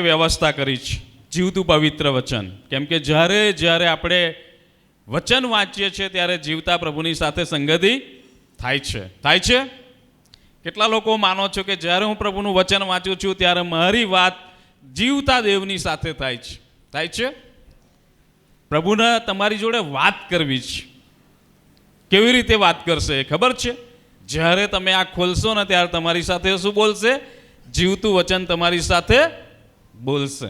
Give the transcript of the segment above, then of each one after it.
વ્યવસ્થા કરી છે. જીવતું પવિત્ર વચન. કેમ કે જ્યારે જ્યારે આપણે વચન વાંચીએ છીએ, ત્યારે જીવતા પ્રભુની સાથે સંગતિ થાય છે. થાય છે? કેટલા લોકો માનો છો કે જ્યારે હું પ્રભુનું વચન વાંચું છું, ત્યારે મારી વાત જીવતા દેવની સાથે થાય છે. થાય છે? પ્રભુને તમારી જોડે વાત કરવી છે. કેવી રીતે વાત કરશે ખબર છે? જ્યારે તમે આ ખોલશો ને, ત્યારે તમારી સાથે શું બોલશે? જીવતું વચન તમારી સાથે બોલશે.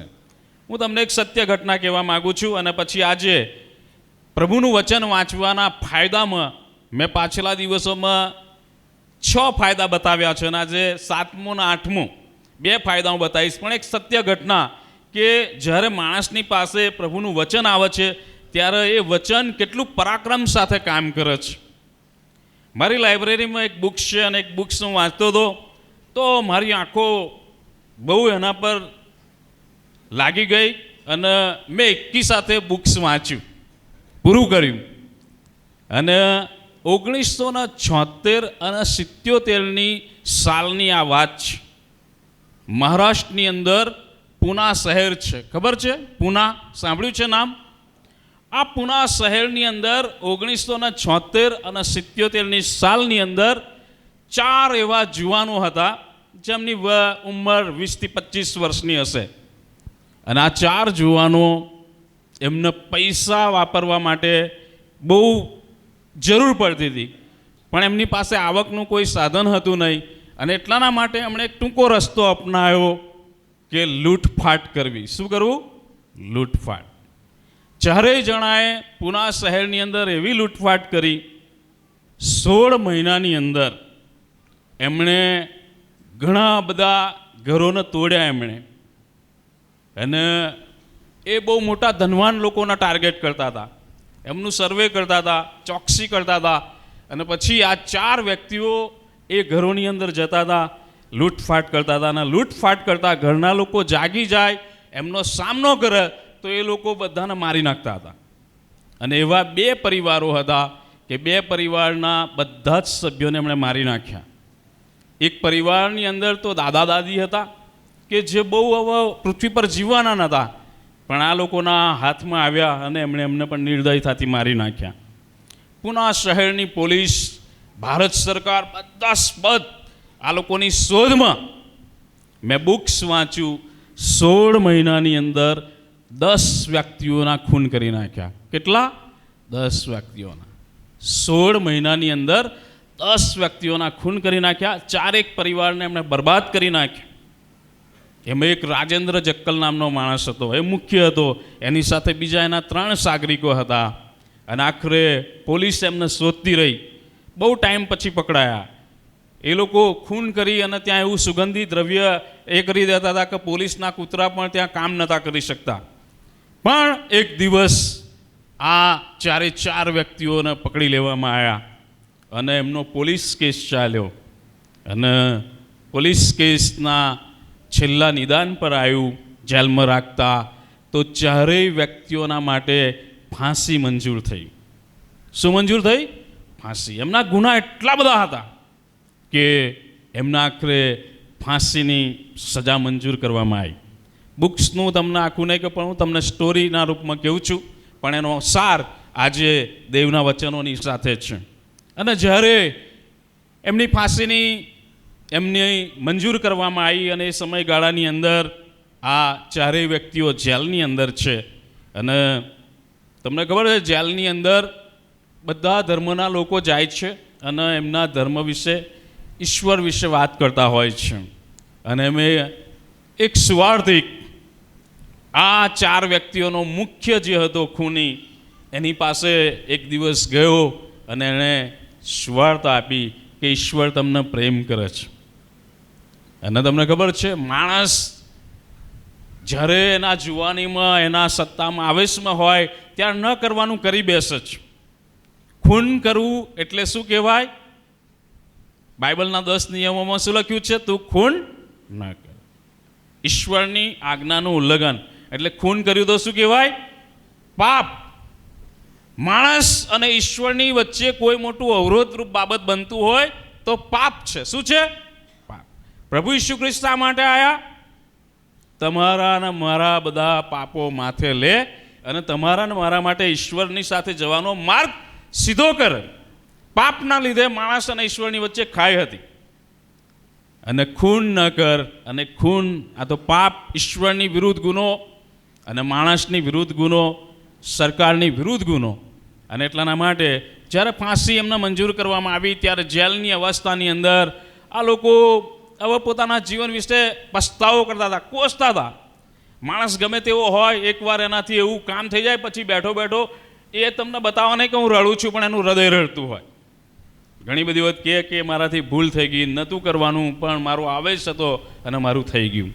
હું તમને એક સત્ય ઘટના કહેવા માગું છું અને પછી આજે પ્રભુનું વચન વાંચવાના ફાયદામાં મેં પાછલા દિવસોમાં છ ફાયદા બતાવ્યા છે અને આજે સાતમો ને આઠમો બે ફાયદા હું બતાવીશ. પણ એક સત્ય ઘટના કે જ્યારે માણસની પાસે પ્રભુનું વચન આવે છે, ત્યારે એ વચન કેટલું પરાક્રમ સાથે કામ કરે છે. મારી લાઇબ્રેરીમાં એક બુક્સ છે અને એક બુક્સ હું વાંચતો હતો. તો મારી આંખો બહુ એના પર લાગી ગઈ અને મેં એકી સાથે બુક્સ વાંચ્યું. પૂરું કર્યું. અને ઓગણીસો ને છોતેર અને સિત્યોતેરની સાલની આ વાત છે. મહારાષ્ટ્રની અંદર પુના શહેર છે. ખબર છે? પુના, સાંભળ્યું છે નામ? આ પુના શહેરની અંદર ઓગણીસો ને છોતેર અને સિત્યોતેરની સાલની અંદર ચાર એવા જુવાનો હતા, જેમની ઉંમર વીસથી પચીસ વર્ષની હશે. અને આ ચાર જુવાનો એમને પૈસા વાપરવા માટે બહુ જરૂર પડતી હતી. પણ એમની પાસે આવકનું કોઈ સાધન હતું નહીં અને એટલાના માટે એમણે એક ટૂંકો રસ્તો અપનાવ્યો કે લૂંટફાટ કરવી. શું કરવું? લૂંટફાટ. ચારેય જણાએ પુના શહેરની અંદર એવી લૂંટફાટ કરી. સોળ મહિનાની અંદર એમણે ઘણા બધા ઘરોને તોડ્યા એમણે. અને એ બહુ મોટા ધનવાન લોકોના ટાર્ગેટ કરતા હતા. એમનું સર્વે કરતા હતા, ચોકસી કરતા હતા. અને પછી આ ચાર વ્યક્તિઓ એ ઘરોની અંદર જતા હતા, લૂંટફાટ કરતા હતા. અને લૂંટફાટ કરતા ઘરના લોકો જાગી જાય, એમનો સામનો કરે, તો એ લોકો બધાને મારી નાખતા હતા. અને એવા બે પરિવારો હતા કે બે પરિવારના બધા જ સભ્યોને એમણે મારી નાખ્યા. એક પરિવારની અંદર તો દાદા દાદી હતા કે જે બહુ હવે પૃથ્વી પર જીવવાના નહોતા પણ આ લોકોના હાથમાં આવ્યા અને એમણે એમને પણ નિર્દયતાથી મારી નાખ્યા. પુના શહેરની પોલીસ, ભારત સરકાર, બધા સ્પદ આ લોકોની શોધમાં. મેં બુક્સ વાંચ્યું, સોળ મહિનાની અંદર દસ વ્યક્તિઓના ખૂન કરી નાખ્યા. કેટલા? દસ વ્યક્તિઓના. સોળ મહિનાની અંદર દસ વ્યક્તિઓના ખૂન કરી નાખ્યા, ચારેક પરિવારને એમણે બરબાદ કરી નાખ્યા. એમાં એક રાજેન્દ્ર જક્કલ નામનો માણસ હતો, એ મુખ્ય હતો. એની સાથે બીજા એના ત્રણ સાગરિકો હતા. અને આખરે પોલીસ એમને શોધતી રહી. બહુ ટાઈમ પછી પકડાયા. એ લોકો ખૂન કરી અને ત્યાં એવું સુગંધી દ્રવ્ય એ કરી દેતા હતા કે પોલીસના કૂતરા પણ ત્યાં કામ નહોતા કરી શકતા. પણ એક દિવસ આ ચારે ચાર વ્યક્તિઓને પકડી લેવામાં આવ્યા. અને એમનો પોલીસ કેસ ચાલ્યો. અને પોલીસ કેસના છેલ્લા નિદાન પર આવ્યું જેલમાં રાખતા, તો ચારેય વ્યક્તિઓના માટે ફાંસી મંજૂર થઈ. શું મંજૂર થઈ? ફાંસી. એમના ગુના એટલા બધા હતા કે એમના આખરે ફાંસીની સજા મંજૂર કરવામાં આવી. બુક્સનું તમને આખું નહીં કે પણ હું તમને સ્ટોરીના રૂપમાં કહું છું, પણ એનો સાર આજે દેવના વચનોની સાથે છે. અને જ્યારે એમની ફાંસીની એમની મંજૂર કરવામાં આવી અને એ સમયગાળાની અંદર આ ચારેય વ્યક્તિઓ જેલની અંદર છે. અને તમને ખબર છે, જેલની અંદર બધા ધર્મના લોકો જાય છે અને એમના ધર્મ વિશે, ઈશ્વર વિશે વાત કરતા હોય છે. અને મેં એક સ્વાર્થિક આ ચાર વ્યક્તિઓનો મુખ્ય જે હતો ખૂની, એની પાસે એક દિવસ ગયો અને એણે સ્વાર્થ આપી કે ઈશ્વર તમને પ્રેમ કરે છે. અને તમને ખબર છે, માણસ જ્યારે એના જુવાનીમાં, એના સત્તામાં, આવેશમાં હોય ત્યારે ન કરવાનું કરી બેસે જ. ખૂન કરવું એટલે શું કહેવાય? બાઇબલના દસ નિયમોમાં શું લખ્યું છે? તું ખૂન ન કર. ઈશ્વરની આજ્ઞાનું ઉલ્લંઘન. એટલે ખૂન કર્યું તો શું કહેવાય? પાપ. માણસ અને ઈશ્વરની વચ્ચે કોઈ મોટું અવરોધરૂપ બાબત બનતું હોય તો પાપ છે. શું છે? પ્રભુ ઈસુ ખ્રિસ્તા માટે આવ્યા તમારા અને મારા બધા પાપો માથે લે અને તમારા ને મારા માટે ઈશ્વરની સાથે જવાનો માર્ગ સીધો કરે. પાપના લીધે માણસ અને ઈશ્વરની વચ્ચે ખાઈ હતી. અને ખૂન ન કર અને ખૂન, આ તો પાપ, ઈશ્વરની વિરુદ્ધ ગુનો અને માણસની વિરુદ્ધ ગુનો, સરકારની વિરુદ્ધ ગુનો. અને એટલાના માટે જ્યારે ફાંસી એમને મંજૂર કરવામાં આવી, ત્યારે જેલની અવસ્થાની અંદર આ લોકો હવે પોતાના જીવન વિશે પસ્તાવો કરતા હતા, કોસતા હતા. માણસ ગમે તેવો હોય, એકવાર એનાથી એવું કામ થઈ જાય, પછી બેઠો બેઠો એ તમને બતાવવા નહીં કે હું રડું છું, પણ એનું હૃદય રડતું હોય. ઘણી બધી વખત કહે કે મારાથી ભૂલ થઈ ગઈ, નહોતું કરવાનું, પણ મારો આવેશ હતો અને મારું થઈ ગયું.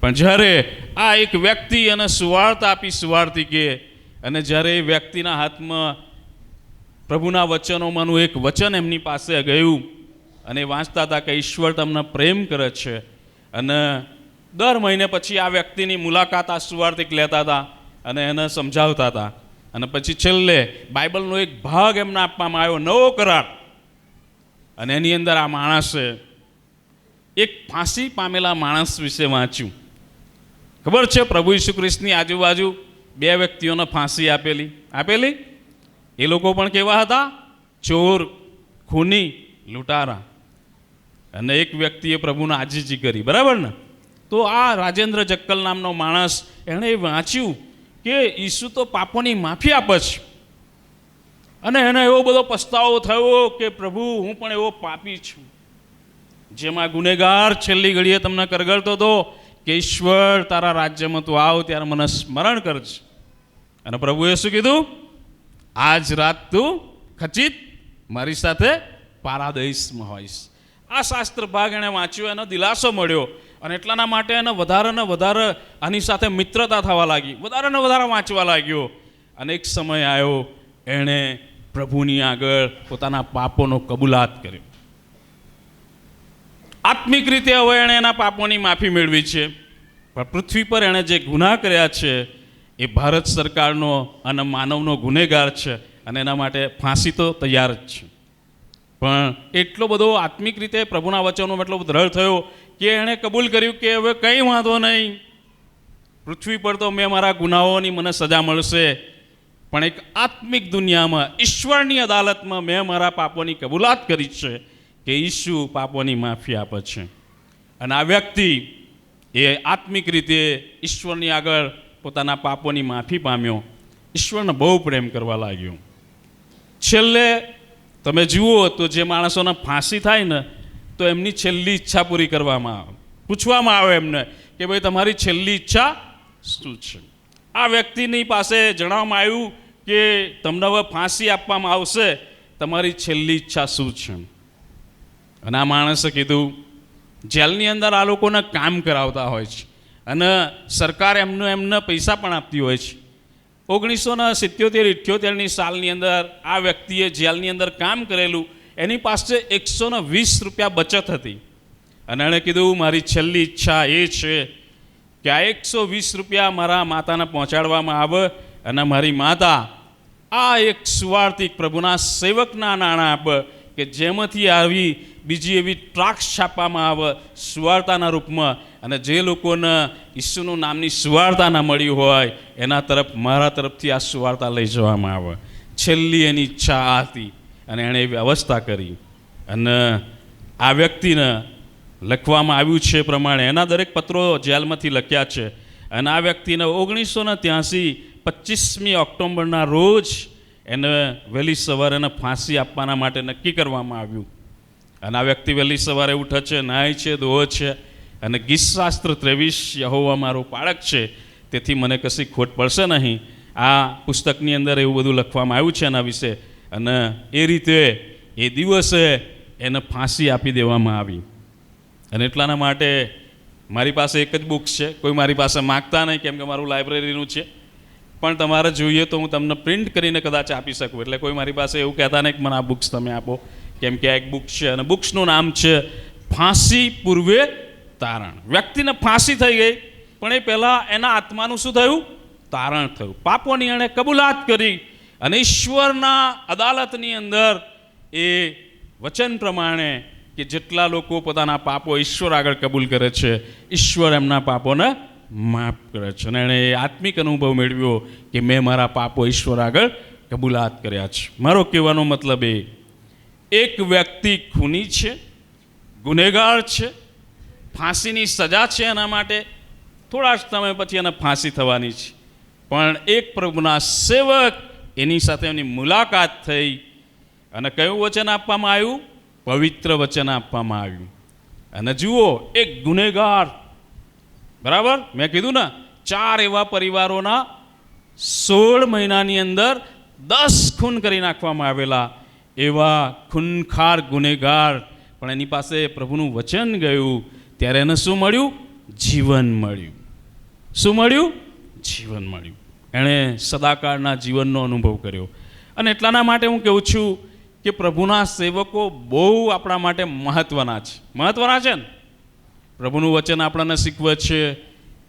પણ જ્યારે આ એક વ્યક્તિ અને સુવાર્થ આપી, સુવાર્થી કે, અને જ્યારે એ વ્યક્તિના હાથમાં પ્રભુના વચનોમાંનું એક વચન એમની પાસે ગયું અને વાંચતા હતા કે ઈશ્વર તમને પ્રેમ કરે છે. અને દર મહિને પછી આ વ્યક્તિની મુલાકાત આ સુવાર્થિક લેતા હતા અને એને સમજાવતા હતા. અને પછી છેલ્લે બાઇબલનો એક ભાગ એમને આપવામાં આવ્યો, નવો કરાર. અને એની અંદર આ માણસે એક ફાંસી પામેલા માણસ વિશે વાંચ્યું. ખબર છે પ્રભુ ઈસુ ખ્રિસ્તની આજુબાજુ બે વ્યક્તિઓને ફાંસી આપેલી? આપેલી? એ લોકો પણ કેવા હતા? ચોર, ખૂની, લૂંટારા. અને એક વ્યક્તિએ પ્રભુને આજીજી કરી, બરાબર ને? તો આ રાજેન્દ્ર જક્કલ નામનો માણસ એણે વાંચ્યું કે ઈસુ તો પાપોની માફી આપે છે. અને એને એવો બધો પસ્તાવો થયો કે પ્રભુ, હું પણ એવો પાપી છું. જેમાં ગુનેગાર છેલ્લી ઘડીએ તમને કરગડતો હતો કે ઈશ્વર તારા રાજ્યમાં તું આવ ત્યારે મને સ્મરણ કરજે. અને પ્રભુએ શું કીધું? આજ રાત તું ખચિત, મારી સાથે પારાદેશમાં હોઈશ. આ શાસ્ત્ર ભાગ એણે વાંચ્યો, એનો દિલાસો મળ્યો અને એટલાના માટે એને વધારે ને વધારે આની સાથે મિત્રતા થવા લાગી. વધારે ને વધારે વાંચવા લાગ્યો. અને એક સમય આવ્યો, એણે પ્રભુની આગળ પોતાના પાપોનો કબૂલાત કર્યો. આત્મિક રીતે હવે એણે એના પાપોની માફી મેળવી છે. પણ પૃથ્વી પર એણે જે ગુનાહ કર્યા છે, એ ભારત સરકારનો અને માનવનો ગુનેગાર છે અને એના માટે ફાંસી તો તૈયાર જ છે. પણ એટલો બધો આત્મિક રીતે પ્રભુના વચનો એટલો દ્રઢ થયો કે એણે કબૂલ કર્યું કે હવે કંઈ વાંધો નહીં. પૃથ્વી પર તો મેં મારા ગુનાહોની મને સજા મળશે. પણ એક આત્મિક દુનિયામાં, ઈશ્વરની અદાલતમાં મેં મારા પાપોની કબૂલાત કરી છે કે ઈશુ પાપોની માફી આપે છે. અને આ વ્યક્તિ એ આત્મિક રીતે ઈશ્વરની આગળ પોતાના પાપોની માફી પામ્યો. ઈશ્વરને બહુ પ્રેમ કરવા લાગ્યો. છેલ્લે તમે જુઓ તો જે માણસોને ફાંસી થાય ને, તો એમની છેલ્લી ઈચ્છા પૂરી કરવામાં આવે. પૂછવામાં આવે એમને કે ભાઈ, તમારી છેલ્લી ઈચ્છા શું છે? આ વ્યક્તિની પાસે જણાવવામાં આવ્યું કે, તમને હવે ફાંસી આપવામાં આવશે. તમારી છેલ્લી ઈચ્છા શું છે? અને આ માણસે કીધું, જેલની અંદર આ લોકોને કામ કરાવતા હોય છે અને સરકાર એમને એમને પૈસા પણ આપતી હોય છે. ઓગણીસો ને સિત્યોતેર, ઇઠ્યોતેરની સાલની અંદર આ વ્યક્તિએ જેલની અંદર કામ કરેલું, એની પાસે એકસોને વીસ રૂપિયા બચત હતી. અને એણે કીધું, મારી છેલ્લી ઈચ્છા એ છે કે આ એકસો વીસ રૂપિયા મારા માતાને પહોંચાડવામાં આવે અને મારી માતા આ એક સુવાર્તિક પ્રભુના સેવકના નાણાં આપે કે જેમાંથી આવી બીજી એવી ટ્રાક્સ છાપવામાં આવે, સુવાર્તાના રૂપમાં અને જે લોકોને ઈસુનું નામની સુવાર્તા ના મળી હોય, એના તરફ, મારા તરફથી આ સુવાર્તા લઈ જવામાં આવે. છેલ્લી એની ઈચ્છા હતી અને એણે એવી અવસ્થા કરી. અને આ વ્યક્તિને લખવામાં આવ્યું છે એ પ્રમાણે, એના દરેક પત્રો જેલમાંથી લખ્યા છે. અને આ વ્યક્તિને ઓગણીસો ને ત્યાંસી પચીસમી ઓક્ટોબરના રોજ એને વહેલી સવારે એને ફાંસી આપવાના માટે નક્કી કરવામાં આવ્યું. અને આ વ્યક્તિ વહેલી સવારે ઉઠે છે નાય છે ધોવે છે અને ગીતશાસ્ત્ર ત્રેવીસ યહોવા મારો પાળક છે, તેથી મને કશી ખોટ પડશે નહીં. આ પુસ્તકની અંદર એવું બધું લખવામાં આવ્યું છે એના વિશે. અને એ રીતે એ દિવસે એને ફાંસી આપી દેવામાં આવી. અને એટલાના માટે મારી પાસે એક જ બુક છે. કોઈ મારી પાસે માગતા નહીં કેમ કે મારું લાઇબ્રેરીનું છે. પણ તમારે જોઈએ તો હું તમને પ્રિન્ટ કરીને કદાચ આપી શકું. એટલે કોઈ મારી પાસે એવું કહેતા નહીં કે મને આ બુક્સ તમે આપો. કેમ કે આ એક બુક છે અને બુક્સનું નામ છે, ફાંસી પૂર્વે તારણ. વ્યક્તિને ફાંસી થઈ ગઈ, પણ એ પહેલાં એના આત્માનું શું થયું? તારણ થયું. પાપોની એણે કબૂલાત કરી અને ઈશ્વરના અદાલતની અંદર એ વચન પ્રમાણે કે જેટલા લોકો પોતાના પાપો ઈશ્વર આગળ કબૂલ કરે છે, ઈશ્વર એમના પાપોને માફ કરે છે. અને એણે એ આત્મિક અનુભવ મેળવ્યો કે મેં મારા પાપો ઈશ્વર આગળ કબૂલાત કર્યા છે. મારો કહેવાનો મતલબ એ, એક વ્યક્તિ ખૂની છે, ગુનેગાર છે ફાંસીની સજા છે એના માટે? થોડા જ સમય પછી એને ફાંસી થવાની છે. પણ એક પ્રભુના સેવક એની સાથે એની મુલાકાત થઈ અને કયું વચન આપવામાં આવ્યું? પવિત્ર વચન આપવામાં આવ્યું. અને જુઓ, એક ગુનેગાર. બરાબર? મેં કીધું ને, ચાર એવા પરિવારોના સોળ મહિનાની અંદર દસ ખૂન કરી નાખવામાં આવેલા એવા ખૂનખાર ગુનેગાર. પણ એની પાસે પ્રભુનું વચન ગયું. ત્યારે એને શું મળ્યું? જીવન મળ્યું. શું મળ્યું? જીવન મળ્યું. એણે સદાકાળના જીવનનો અનુભવ કર્યો. અને એટલાના માટે હું કહું છું કે પ્રભુના સેવકો બહુ આપણા માટે મહત્ત્વના છે. મહત્ત્વના છે ને? પ્રભુનું વચન આપણને શીખવે છે,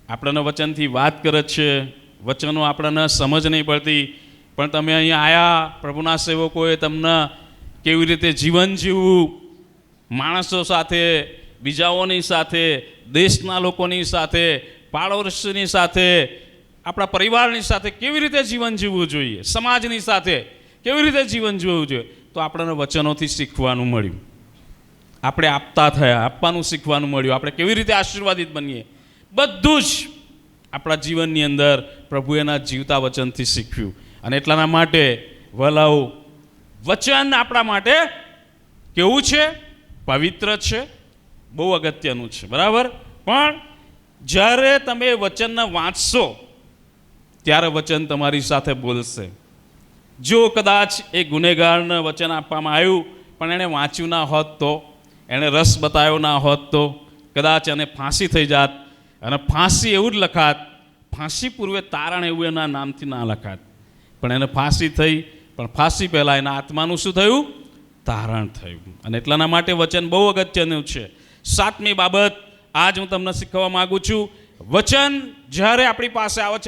આપણને વચનથી વાત કરે છે, વચનો આપણને સમજ નહીં પડતી. પણ તમે અહીંયા આવ્યા પ્રભુના સેવકોએ તમને કેવી રીતે જીવન જીવવું, માણસો સાથે બીજાઓની સાથે, દેશના લોકોની સાથે, પાડોશની સાથે, આપણા પરિવારની સાથે કેવી રીતે જીવન જીવવું જોઈએ, સમાજની સાથે કેવી રીતે જીવન જીવવું જોઈએ, તો આપણને વચનોથી શીખવાનું મળ્યું. આપણે આપતા થયા, આપવાનું શીખવાનું મળ્યું. આપણે કેવી રીતે આશીર્વાદિત બનીએ? બધું જ આપણા જીવનની અંદર પ્રભુ એના જીવતા વચનથી શીખ્યું. અને એટલાના માટે, વલાઓ, વચન આપણા માટે કેવું છે? પવિત્ર છે બહુ અગત્યનું છે. બરાબર? પણ જ્યારે તમે વચનને વાંચશો, ત્યારે વચન તમારી સાથે બોલશે. જો કદાચ એ ગુનેગારને વચન આપવામાં આવ્યું, પણ એણે વાંચ્યું ના હોત તો, એણે રસ બતાવ્યો ના હોત તો, કદાચ એને ફાંસી થઈ જાત, અને ફાંસી એવું જ લખાત, ફાંસી પૂર્વે તારણ એવું એના નામથી ના લખાત. પણ એને ફાંસી થઈ, પણ ફાંસી પહેલાં એના આત્માનું શું થયું? તારણ થયું. અને એટલાના માટે વચન બહુ અગત્યનું છે. સાતમી બાબત આજ હું તમને શીખવવા માગું છું. વચન જ્યારે આપણી પાસે આવે છે